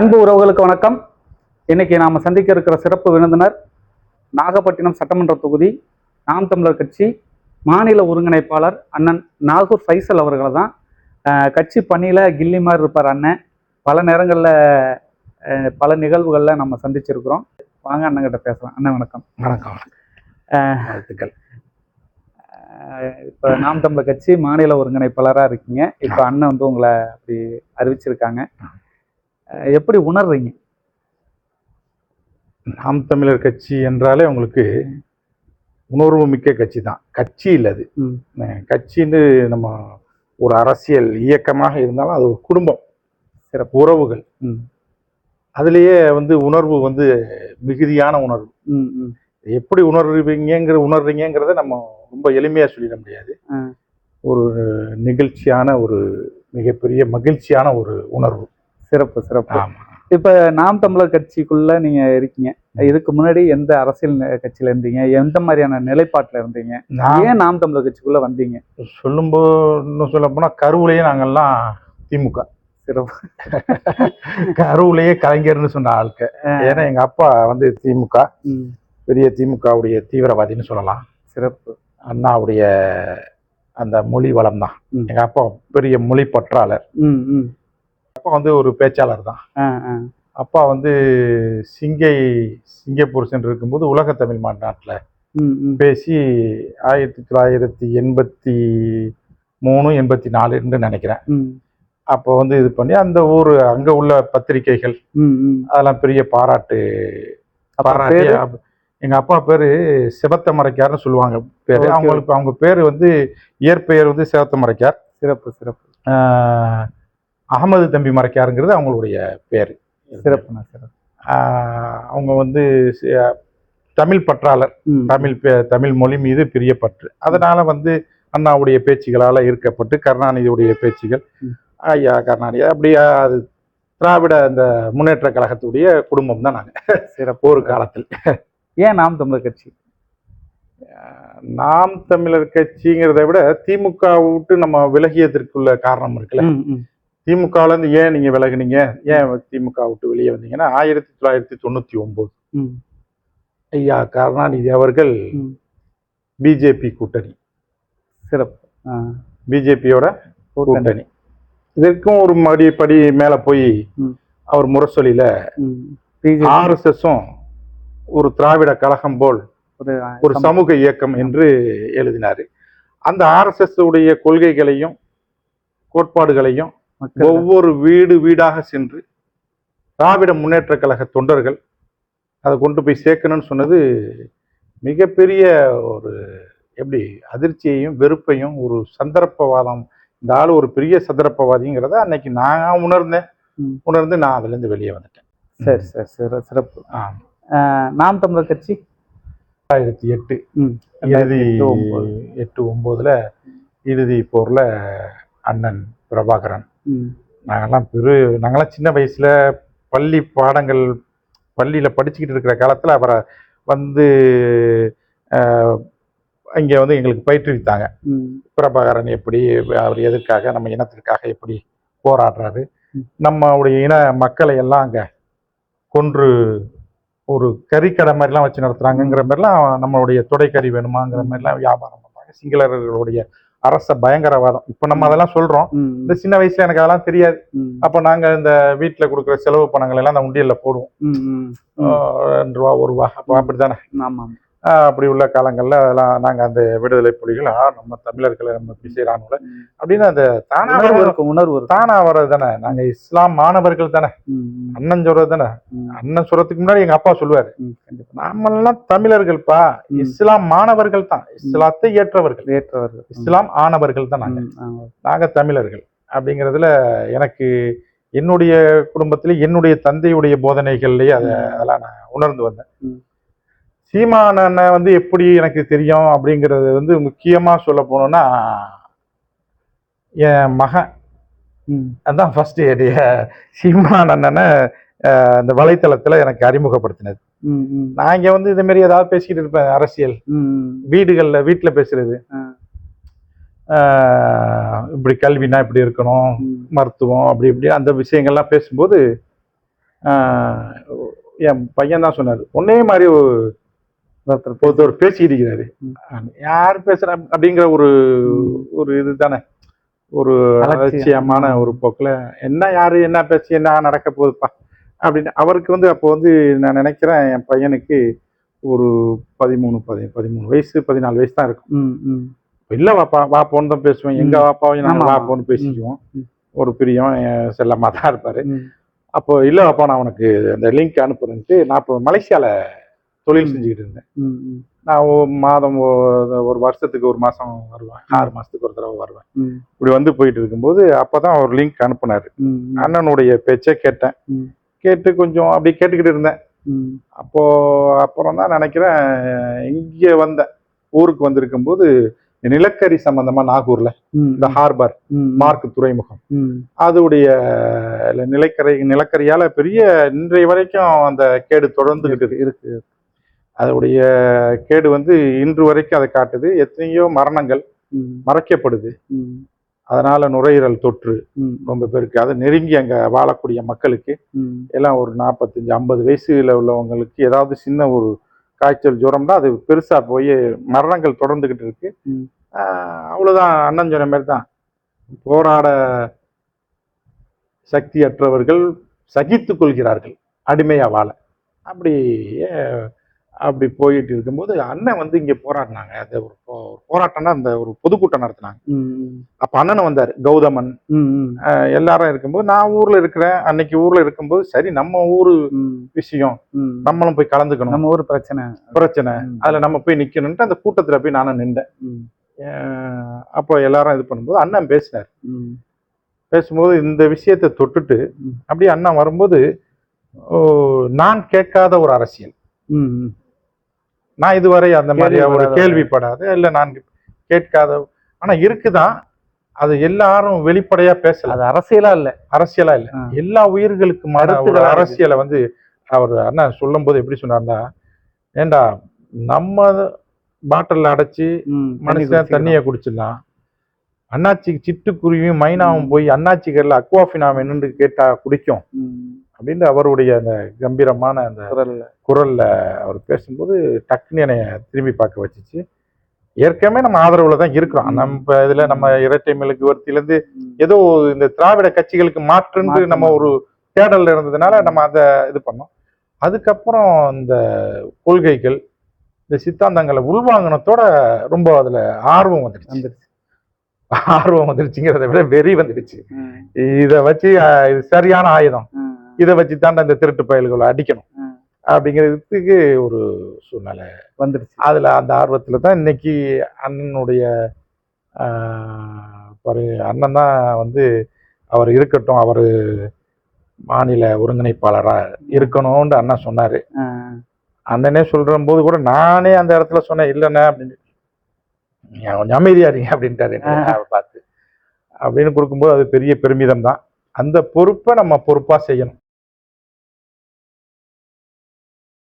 அன்பு உறவுகளுக்கு வணக்கம். இன்னைக்கு நாம சந்திக்க இருக்கிற சிறப்பு விருந்தினர் நாகப்பட்டினம் சட்டமன்ற தொகுதி நாம் தமிழர் கட்சி மாநில ஒருங்கிணைப்பாளர் அண்ணன் நாகூர் ஃபைசல் அவர்களை தான். கட்சி பணியில கில்லி மாதிரி இருப்பார் அண்ணன். பல நேரங்களில் பல நிகழ்வுகளில் நம்ம சந்திச்சிருக்கிறோம். வாங்க அண்ணன் கிட்ட பேசலாம். அண்ணன் வணக்கம். வணக்கம் வாழ்த்துக்கள். இப்ப நாம் தமிழர் கட்சி மாநில ஒருங்கிணைப்பாளராக இருக்கீங்க. இப்போ அண்ணன் வந்து உங்களை அப்படி அறிவிச்சிருக்காங்க. எப்படி உணர்றீங்க? நாம் தமிழர் கட்சி என்றாலே உங்களுக்கு உணர்வு மிக்க கட்சி தான். கட்சி இல்லை அது. கட்சின்னு நம்ம ஒரு அரசியல் இயக்கமாக இருந்தாலும் அது ஒரு குடும்பம் சிறப்பு உறவுகள். அதுலேயே வந்து உணர்வு வந்து மிகுதியான உணர்வு. எப்படி உணர்வீங்கிற உணர்றீங்கிறத நம்ம ரொம்ப எளிமையாக சொல்லிட முடியாது. ஒரு நிகழ்ச்சியான ஒரு மிகப்பெரிய மகிழ்ச்சியான ஒரு உணர்வு. சிறப்பு சிறப்பு. இப்ப நாம் தமிழர் கட்சிக்குள்ள நீங்க இருக்கீங்க. இதுக்கு முன்னாடி எந்த அரசியல் கட்சியில இருந்தீங்க? எந்த மாதிரியான நிலைப்பாட்டுல இருந்தீங்க? ஏன் நாம் தமிழர் கட்சிக்குள்ள வந்தீங்க? சொல்லும்போது சொல்ல போனா கருவிலேயே நாங்கெல்லாம் திமுக. சிறப்பு. கருவிலேயே கலைஞர்னு சொன்ன ஆட்க ஏன்னா எங்க அப்பா வந்து திமுக. பெரிய திமுகவுடைய தீவிரவாதின்னு சொல்லலாம். சிறப்பு. அண்ணாவுடைய அந்த மொழி வளம் தான். எங்க அப்பா பெரிய மொழி பற்றாளர். அப்பா வந்து ஒரு பேச்சாளர் தான். அப்பா வந்து சிங்கை சிங்கப்பூர் இருக்கும்போது உலக தமிழ் மாநாட்டில் பேசி ஆயிரத்தி தொள்ளாயிரத்தி எண்பத்தி மூணு எண்பத்தி நாலுன்னு நினைக்கிறேன். அப்போ வந்து இது பண்ணி அந்த ஊர் அங்க உள்ள பத்திரிகைகள் அதெல்லாம் பெரிய பாராட்டு பாராட்டி. பேரு? அப்ப- எங்க அப்பா பேரு சிவத்த மரைக்கார்னு சொல்லுவாங்க பேரு. அவங்களுக்கு அவங்க பேரு வந்து இயற்பெயர் வந்து சிவத்த மரைக்கார் சிறப்பு. சிறப்பு அகமது தம்பி மரைக்காருங்கிறது அவங்களுடைய பேர். சிறப்பு. அவங்க வந்து தமிழ் பற்றாளர். தமிழ் தமிழ் மொழி மீது பிரிய பற்று அதனால வந்து அண்ணாவுடைய பேச்சுகளால ஈர்க்கப்பட்டு கருணாநிதியுடைய பேச்சுகள். ஐயா கருணாநிதி அப்படியே அது திராவிட அந்த முன்னேற்ற கழகத்துடைய குடும்பம் தான் நாங்க. சிறப்பு. ஒரு காலத்தில். ஏன் நாம் தமிழர் கட்சி? நாம் தமிழர் கட்சிங்கிறத விட திமுக விட்டு நம்ம விலகியதற்குள்ள காரணம் இருக்குல்ல? ம் ம் திமுகல இருந்து ஏன் நீங்க விலகுனீங்க? ஏன் திமுக விட்டு வெளியே வந்தீங்கன்னா ஆயிரத்தி தொள்ளாயிரத்தி தொண்ணூத்தி ஒன்பது ம். ஐயா கருணாநிதி அவர்கள் பிஜேபி கூட்டணி. சிறப்பு. பிஜேபியோட கூட்டணி. இதற்கும் ஒரு மடி படி மேல போய். அவர் முரசொலியில ஆர்எஸ்எஸும் ஒரு திராவிட கழகம் போல் ஒரு சமூக இயக்கம் என்று எழுதினாரு. அந்த ஆர்எஸ்எஸ் உடைய கொள்கைகளையும் கோட்பாடுகளையும் ஒவ்வொரு வீடு வீடாக சென்று திராவிட முன்னேற்ற கழக தொண்டர்கள் அதை கொண்டு போய் சேர்க்கணும்னு சொன்னது மிகப்பெரிய ஒரு எப்படி அதிர்ச்சியையும் வெறுப்பையும் ஒரு சந்தர்ப்பவாதம். இந்த ஆள் ஒரு பெரிய சந்தர்ப்பவாதிங்கிறத அன்னைக்கு நான் உணர்ந்தேன். உணர்ந்து நான் அதுலேருந்து வெளியே வந்துட்டேன். சரி சரி சரி சிறப்பு. நாம் தமிழர் கட்சி? ரெண்டாயிரத்தி எட்டு. இறுதி. எட்டு ஒம்போதுல இறுதி போர்ல அண்ணன் பிரபாகரன். ம். நாங்கெல்லாம் பெரு நாங்கெல்லாம் சின்ன வயசுல பள்ளி பாடங்கள் பள்ளியில படிச்சுக்கிட்டு இருக்கிற காலத்துல அவரை வந்து இங்க வந்து எங்களுக்கு பயிற்றுவித்தாங்க. பிரபாகரன் எப்படி அவர் எதற்காக நம்ம இனத்திற்காக எப்படி போராடுறாரு. நம்மளுடைய இன மக்களை எல்லாம் அங்க கொன்று ஒரு கறிக்கடை மாதிரிலாம் வச்சு நடத்துறாங்கங்கிற மாதிரிலாம் நம்மளுடைய தொடைக்கறி வேணுமாங்கிற மாதிரிலாம் வியாபாரம் பண்றாங்க சிங்களர்களுடைய அரச பயங்கரவாதம். இப்போ நம்ம அதெல்லாம் சொல்றோம். இந்த சின்ன வயசுல எனக்கு அதெல்லாம் தெரியாது. அப்போ நாங்க இந்த வீட்டுல கொடுக்குற செலவு பணங்கள் எல்லாம் அந்த உண்டியல்ல போடுவோம். ரெண்டு ரூபா ஒரு ரூபா. அப்போ அப்படித்தானே? ஆஹ் அப்படி உள்ள காலங்கள்ல அதெல்லாம் நாங்க அந்த விடுதலை புலிகள் நம்ம தமிழர்களை நம்ம இப்படி செய்யறாங்கள அப்படின்னு அந்த தானா உணர்வு வர்றது- இருக்கும் உணர்வு இருக்கும். தானா வர்றது தானே. நாங்க இஸ்லாம் மாணவர்கள் தானே. அண்ணன் சொல்றது தானே. அண்ணன் சொல்றதுக்கு முன்னாடி எங்க அப்பா சொல்லுவாரு. நாமெல்லாம் தமிழர்கள்ப்பா. இஸ்லாம் மாணவர்கள் தான். இஸ்லாத்தை ஏற்றவர்கள். ஏற்றவர்கள். இஸ்லாம் ஆனவர்கள் தான் நாங்க. ம், ஆமா. நாங்க தமிழர்கள். அப்படிங்கிறதுல எனக்கு என்னுடைய குடும்பத்துல என்னுடைய தந்தையுடைய போதனைகள்லயே அதை அதெல்லாம் நான் உணர்ந்து வந்தேன். சீமான் அண்ணன் வந்து எப்படி எனக்கு தெரியும் அப்படிங்கிறது வந்து முக்கியமா சொல்ல போனோம்னா என் மகன். அதான் ஃபர்ஸ்ட் என்னுடைய சீமான் அண்ணனை இந்த வலைத்தளத்துல எனக்கு அறிமுகப்படுத்தினது. நான் இங்க வந்து இந்த மாதிரி ஏதாவது பேசிக்கிட்டு இருப்பேன் அரசியல். வீடுகள்ல வீட்டுல பேசுறது. இப்படி கல்வினா இப்படி இருக்கணும் மருத்துவம் அப்படி இப்படி அந்த விஷயங்கள்லாம் பேசும்போது என் பையன் தான் சொன்னார் ஒன்னே மாதிரி ஒருத்தர் ம். யார் பேசுறா அப்படிங்கிற ஒரு ஒரு இது தானே ஒரு அலட்சியம். அலட்சியமான ஒரு போக்குல என்ன யாரு என்ன பேசி என்ன நடக்க போகுதுப்பா அப்படின்னு அவருக்கு வந்து அப்போ வந்து நான் நினைக்கிறேன் என் பையனுக்கு ஒரு பதிமூணு பதி பதிமூணு வயசு பதினாலு வயசு தான் இருக்கும் இல்ல வாப்பா வாப்போன்னு தான் பேசுவேன் எங்க. வாப்பாவையும் நாங்க ஆமா, ஆமா. வாப்போன்னு பேசிக்குவோம். ஒரு பிரியம் என் செல்லம்மா தான் இருப்பாரு அப்போ இல்ல வாப்பா நான் உனக்கு அந்த லிங்க் அனுப்புறேன்ட்டு நான் இப்போ மலேசியால தொழில். செஞ்சுக்கிட்டு இருந்தேன். நான் மாதம் ஒரு- வருஷத்துக்கு ஒரு மாசம் வருவேன். ஆறு மாசத்துக்கு ஒரு தடவை வருவேன். இப்படி வந்து போயிட்டு இருக்கும்போது அப்பதான் ஒரு லிங்க் அனுப்புனாரு. அண்ணனுடைய பேச்சை கேட்டேன். கேட்டு கொஞ்சம் அப்படி கேட்டுக்கிட்டு இருந்தேன். ம். அப்போ அப்புறம் தான் நினைக்கிறேன் இங்கே வந்தேன். ஊருக்கு வந்திருக்கும்போது நிலக்கரி சம்பந்தமா நாகூர்ல இந்த ஹார்பர் மார்க் துறைமுகம். அதோடைய நிலக்கரை நிலக்கரியால பெரிய இன்றைய வரைக்கும் அந்த கேடு தொடர்ந்துகிட்டு இருக்கு. அதோடைய கேடு வந்து இன்று வரைக்கும் அதை காட்டுது. எத்தனையோ மரணங்கள் மறைக்கப்படுது. அதனால நுரையீரல் தொற்று ரொம்ப பேருக்கு. அதை நெருங்கி அங்க வாழக்கூடிய மக்களுக்கு எல்லாம் ஒரு நாற்பத்தஞ்சு ஐம்பது வயசுல உள்ளவங்களுக்கு ஏதாவது சின்ன ஒரு காய்ச்சல் ஜுரம்னா அது பெருசா போய் மரணங்கள் தொடர்ந்துகிட்டு இருக்கு. அவ்வளவுதான் அண்ணன் சொன்ன மாதிரி தான். போராட சக்தியற்றவர்கள் சகித்துக் கொள்கிறார்கள். அடிமையா வாழ. அப்படி அஹ், அப்படி போயிட்டு இருக்கும்போது அண்ணன் வந்து இங்க போராடினாங்க. அந்த ஒரு போராட்டம்னா அந்த ஒரு பொதுக்கூட்டம் நடத்தினாங்க. ம் அப்ப அண்ணன் வந்தார் கௌதமன். எல்லாரும் இருக்கும்போது நான் ஊர்ல இருக்கிறேன். அன்னைக்கு ஊர்ல இருக்கும்போது சரி நம்ம ஊரு விஷயம். நம்மளும் போய் கலந்துக்கணும். நம்ம ஊர் பிரச்சனை. பிரச்சனை. அதுல நம்ம போய் நிக்கணும்ட்டு அந்த கூட்டத்துல போய் நானும் நின்றேன். அப்போ எல்லாரும் இது பண்ணும்போது அண்ணன் பேசினார். ம். பேசும்போது இந்த விஷயத்தை தொட்டுட்டு. அப்படியே அண்ணன் வரும்போது நான் கேட்காத ஒரு அரசியல். ம் ம். நான் இதுவரை அந்த மாதிரி ஒரு கேள்விப்படாத. இல்ல நான் கேட்காத ஆனா இருக்குதான். அது எல்லாரும் வெளிப்படையா பேசல. அது அரசியலா இல்ல. அரசியலா இல்ல. எல்லா உயிர்களுக்குமான ஒரு. அரசியலை வந்து அவர் அண்ணன் சொல்லும் போது எப்படி சொன்னார்னா ஏண்டா நம்ம பாட்டில் அடைச்சு மனுஷன் தண்ணியை குடிச்சிடலாம். அண்ணாச்சிக்கு சிட்டுக்குருவியும் மைனாவும் போய் அண்ணாச்சிகள்ல அக்வாஃபினா வேணும்னு கேட்டா குடிக்கும். அப்படின்னு அவருடைய அந்த கம்பீரமான அந்த குரல்ல. குரல்ல அவர் பேசும்போது டக்குன்னு என்னைய திரும்பி பார்க்க வச்சுச்சு. ஏற்கனவே நம்ம ஆதரவுல தான் இருக்கிறோம். நம்ம இதுல நம்ம இரட்டை மிளகு வர்த்தியிலேருந்து ம். ஏதோ இந்த திராவிட கட்சிகளுக்கு மாற்றுன்னு மாற்று. நம்ம ஒரு தேடல் இருந்ததுனால நம்ம அதை இது பண்ணோம். அதுக்கப்புறம் இந்த கொள்கைகள் இந்த சித்தாந்தங்களை உள்வாங்கினத்தோட ரொம்ப அதுல ஆர்வம் வந்துடுச்சு. வந்துருச்சு ஆர்வம் வந்துருச்சுங்கிறத விட வெறி வந்துடுச்சு. இதை வச்சு இது சரியான ஆயுதம். இதை வச்சு தாண்டா இந்த திருட்டு பயல்களை அடிக்கணும். அப்படிங்கிறதுக்கு ஒரு சூழ்நிலை வந்துருச்சு. அதுல அந்த ஆர்வத்துல தான் இன்னைக்கு அண்ணனுடைய அண்ணன் தான் வந்து அவர் இருக்கட்டும் அவர் மாநில ஒருங்கிணைப்பாளரா இருக்கணும்னு அண்ணன் சொன்னாரு. அண்ணனே போது கூட நானே அந்த இடத்துல சொன்னேன் இல்லைண்ணே அப்படின்னு. கொஞ்சம் அமைதியா இருங்க அப்படின்ட்டாரு பார்த்து. அப்படின்னு கொடுக்கும்போது அது பெரிய பெருமிதம் தான். அந்த பொறுப்பை நம்ம பொறுப்பா செய்யணும்.